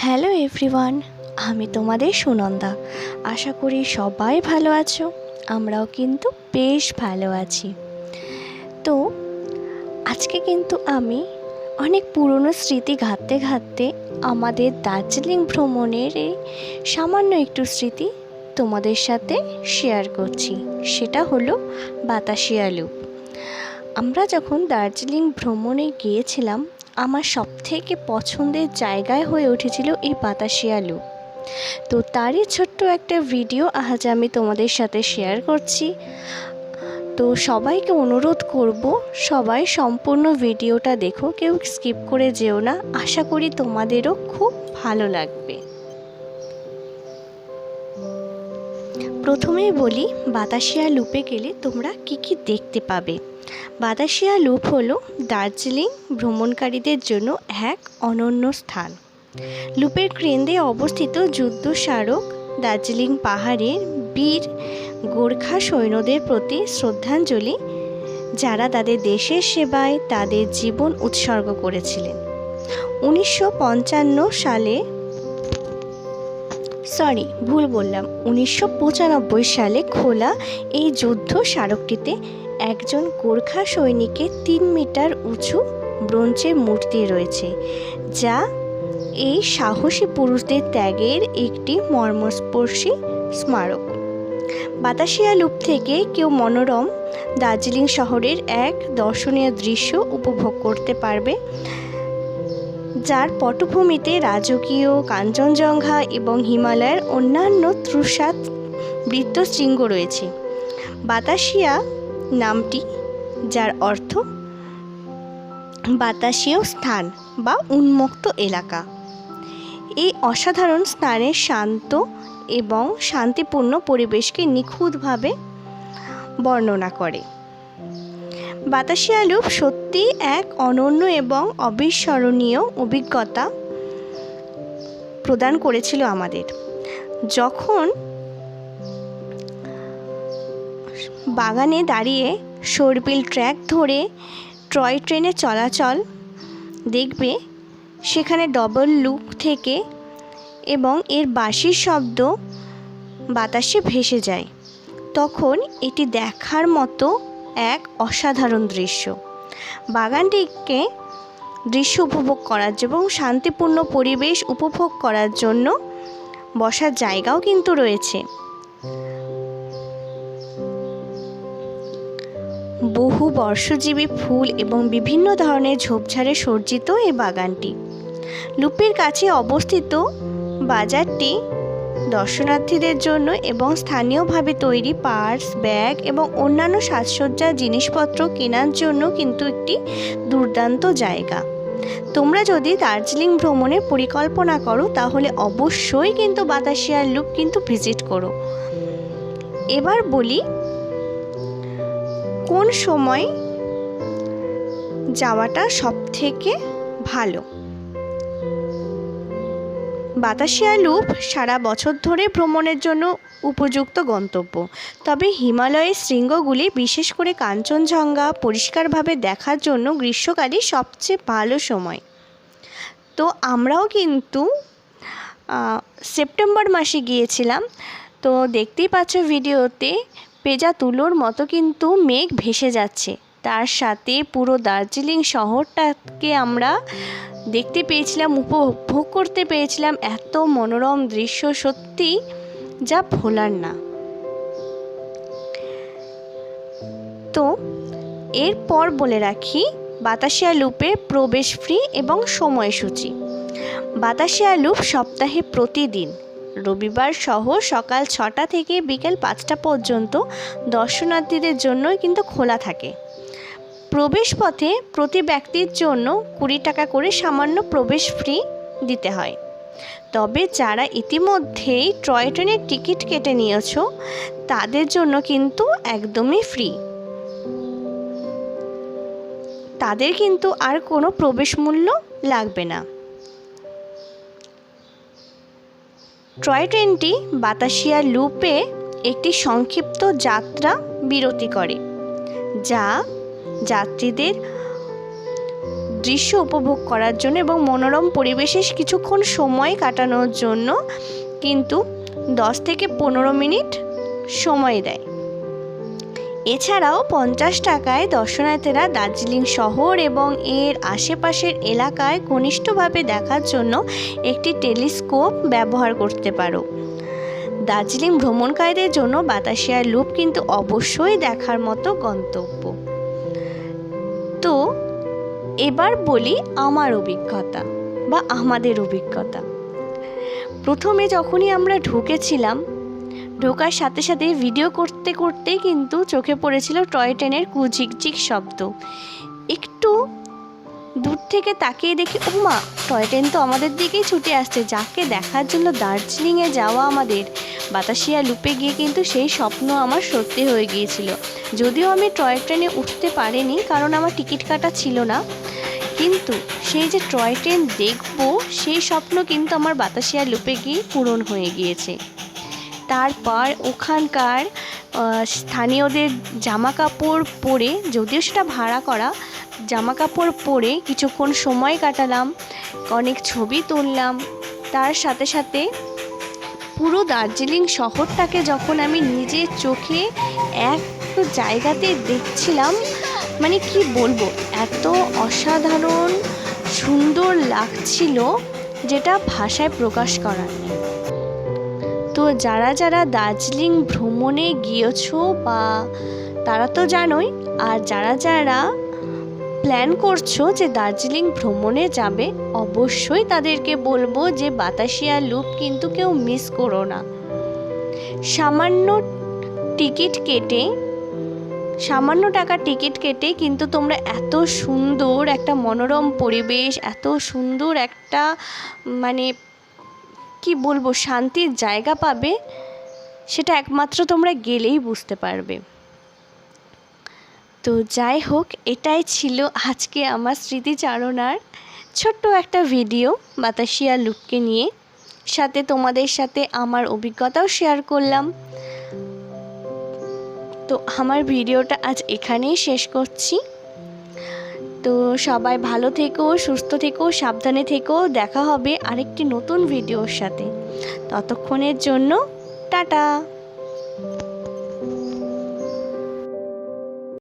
Hello everyone, আমি তোমাদের সুনন্দা। আশা করি সবাই ভালো আছো, আমরাও কিন্তু বেশ ভালো আছি। তো, আজকে কিন্তু আমি অনেক পুরনো স্মৃতি ঘাঁটতে ঘাঁটতে আমাদের দার্জিলিং ভ্রমণের এই সামান্য একটু স্মৃতি তোমাদের সাথে শেয়ার করছি। সেটা হলো বাতাসিয়া লুপ। আমরা যখন দার্জিলিং ভ্রমণে গিয়েছিলাম আমার সবথেকে পছন্দের জায়গায় হয়ে উঠেছিল এই বাতাসিয়া লুপ তো তারই ছোট্ট একটা ভিডিও আজ আমি তোমাদের সাথে শেয়ার করছি। তো সবাইকে অনুরোধ করব, সবাই সম্পূর্ণ ভিডিওটা দেখো, কেউ স্কিপ করে যেও না। আশা করি তোমাদেরও খুব ভালো লাগবে। প্রথমেই বলি, বাতাসিয়া লুপে গেলে তোমরা কি কি দেখতে পাবে? বাতাসিয়া লুপ হলো দার্জিলিং ভ্রমণকারীদের জন্য এক অনন্য স্থান। লুপের কেন্দ্রে অবস্থিত যুদ্ধ স্মারক, দার্জিলিং পাহাড়ের বীর গোর্খা সৈন্যদের প্রতি শ্রদ্ধাঞ্জলি, যারা তাদের দেশের সেবায় তাদের জীবন উৎসর্গ করেছিলেন। উনিশশো পঞ্চান্ন সালে সরি ভুল বললাম। উনিশশো পঁচানব্বই সালে খোলা এই যুদ্ধ স্মারকটিতে একজন গোর্খা সৈনিকের তিন মিটার উঁচু ব্রোঞ্জের মূর্তি রয়েছে, যা এই সাহসী পুরুষদের ত্যাগের একটি মর্মস্পর্শী স্মারক। বাতাসিয়া লুপ থেকে কেউ মনোরম দার্জিলিং শহরের এক দর্শনীয় দৃশ্য উপভোগ করতে পারবে। যার পটভূমিতে রাজকীয়, কাঞ্চনজঙ্ঘা এবং হিমালয়ের অন্যান্য ত্রুষাত বৃত্তশৃঙ্গ রয়েছে। বাতাসিয়া নামটি, যার অর্থ বাতাসীয় স্থান বা উন্মুক্ত এলাকা। এই অসাধারণ স্থানের শান্ত এবং শান্তিপূর্ণ পরিবেশকে নিখুঁতভাবে বর্ণনা করে। বাতাসিয়া লুপ সত্যি এক অনন্য এবং অবিস্মরণীয় অভিজ্ঞতা প্রদান করেছিল আমাদের। যখন বাগানে দাঁড়িয়ে সরবিল ট্র্যাক ধরে টয় ট্রেনে চলাচল দেখবে, সেখানে ডবল লুক থেকে এবং এর বাঁশির শব্দ বাতাসে ভেসে যায়। তখন এটি দেখার মতো এক অসাধারণ দৃশ্য। বাগানটিকে দৃশ্য উপভোগ করার এবং শান্তিপূর্ণ পরিবেশ উপভোগ করার জন্য বসার জায়গাও কিন্তু রয়েছে। বহু বর্ষজীবী ফুল এবং বিভিন্ন ধরনের ঝোপঝাড়ে সজ্জিত এই বাগানটি। লুপের কাছে অবস্থিত বাজারটি দর্শনার্থীদের জন্য এবং স্থানীয়ভাবে তৈরি পার্স, ব্যাগ এবং অন্যান্য সাজসজ্জার জিনিসপত্র কেনার জন্য কিন্তু একটি দুর্দান্ত জায়গা। তোমরা যদি দার্জিলিং ভ্রমণের পরিকল্পনা করো, তাহলে অবশ্যই কিন্তু বাতাসিয়ার লুপ কিন্তু ভিজিট করো। এবার বলি, কোন সময় যাওয়াটা সব থেকে ভালো? বাতাসিয়া লুপ সারা বছর ধরে ভ্রমণের জন্য উপযুক্ত গন্তব্য। তবে হিমালয়ের শৃঙ্গগুলি বিশেষ করে কাঞ্চনজঙ্ঘা পরিষ্কারভাবে দেখার জন্য গ্রীষ্মকালই সবচেয়ে ভালো সময়। তো আমরাও কিন্তু সেপ্টেম্বর মাসে গিয়েছিলাম। তো দেখতেই পাচ্ছ ভিডিওতে, পেজা তুলোর মতো কিন্তু মেঘ ভেসে যাচ্ছে। তার সাথে পুরো দার্জিলিং শহরটাকে আমরা দেখতে পেয়েছিলাম, উপভোগ করতে পেয়েছিলাম এত মনোরম দৃশ্য সত্যি যা ভোলার না। তো এরপর বলে রাখি, বাতাসিয়া লুপের প্রবেশ ফ্রি এবং সময়সূচি। বাতাসিয়া লুপ সপ্তাহে প্রতিদিন। রবিবার সহ সকাল ছটা থেকে বিকেল পাঁচটা পর্যন্ত দর্শনার্থীদের জন্য কিন্তু খোলা থাকে। প্রবেশ পথে প্রতি ব্যক্তির জন্য কুড়ি টাকা করে সামান্য প্রবেশ ফ্রি দিতে হয়। তবে যারা ইতিমধ্যেই টয় ট্রেনের টিকিট কেটে নিয়েছ, তাদের জন্য কিন্তু একদমই ফ্রি। তাদের কিন্তু আর কোনো প্রবেশ মূল্য লাগবে না। টয় ট্রেনটি বাতাসিয়া লুপে একটি সংক্ষিপ্ত যাত্রা বিরতি করে, যা যাত্রীদের দৃশ্য উপভোগ করার জন্য এবং মনোরম পরিবেশে কিছুক্ষণ সময় কাটানোর জন্য কিন্তু দশ থেকে পনেরো মিনিট সময় দেয়। এছাড়াও পঞ্চাশ টাকায় দর্শনার্থীরা দার্জিলিং শহর এবং এর আশেপাশের এলাকায় ঘনিষ্ঠভাবে দেখার জন্য একটি টেলিস্কোপ ব্যবহার করতে পারো। দার্জিলিং ভ্রমণকারীদের জন্য বাতাসিয়ার লুপ কিন্তু অবশ্যই দেখার মতো গন্তব্য। তো এবার বলি আমার অভিজ্ঞতা বা আমাদের অভিজ্ঞতা। প্রথমে যখনই আমরা ঢুকেছিলাম, ঢোকার সাথে সাথে ভিডিও করতে করতে কিন্তু চোখে পড়েছিল টয় ট্রেনের কুঝিকঝিক শব্দ। একটু দূর থেকে তাকিয়ে দেখি ও মা টয় ট্রেন তো আমাদের দিকেই ছুটে আসছে, যাকে দেখার জন্য দার্জিলিংয়ে যাওয়া আমাদের। বাতাসিয়া লুপে গিয়ে কিন্তু সেই স্বপ্ন আমার সত্যি হয়ে গিয়েছিল। যদিও আমি টয় ট্রেনে উঠতে পারিনি, কারণ আমার টিকিট কাটা ছিল না। কিন্তু সেই যে টয় ট্রেন দেখব, সেই স্বপ্ন কিন্তু আমার বাতাসিয়া লুপে গিয়ে পূরণ হয়ে গিয়েছে। তারপর ওখানকার স্থানীয়দের জামা কাপড় পরে, যদিও সেটা ভাড়া করা জামা কাপড় পরে কিছুক্ষণ সময় কাটালাম, অনেক ছবি তুললাম। তার সাথে সাথে পুরো দার্জিলিং শহরটাকে যখন আমি নিজের চোখে এক জায়গাতে দেখছিলাম মানে কি বলব, এত অসাধারণ, সুন্দর লাগছিল যেটা ভাষায় প্রকাশ করার নেই। তো যারা যারা দার্জিলিং ভ্রমণে গিয়েছো বা তারা তো জানোই, আর যারা যারা প্ল্যান করছ যে দার্জিলিং ভ্রমণে যাবে? অবশ্যই তাদেরকে বলব যে বাতাসিয়া লুপ কিন্তু কেউ মিস করো না। সামান্য টিকিট কেটে, সামান্য টাকা টিকিট কেটে কিন্তু তোমরা এত সুন্দর একটা মনোরম পরিবেশ, এত সুন্দর একটা মানে কি বলব, শান্তির জায়গা পাবে, সেটা একমাত্র তোমরা গেলেই বুঝতে পারবে। তো যাই হোক, এটাই ছিল আজকে আমার স্মৃতিচারণার ছোট্ট একটা ভিডিও বাতাসিয়া লুককে নিয়ে। সাথে তোমাদের সাথে আমার অভিজ্ঞতাও শেয়ার করলাম। তো আমার ভিডিওটা আজ এখানেই শেষ করছি। তো সবাই ভালো থেকো, সুস্থ থেকো, সাবধানে থেকো। দেখা হবে আরেকটি নতুন ভিডিওর সাথে। ততক্ষণের জন্য টাটা।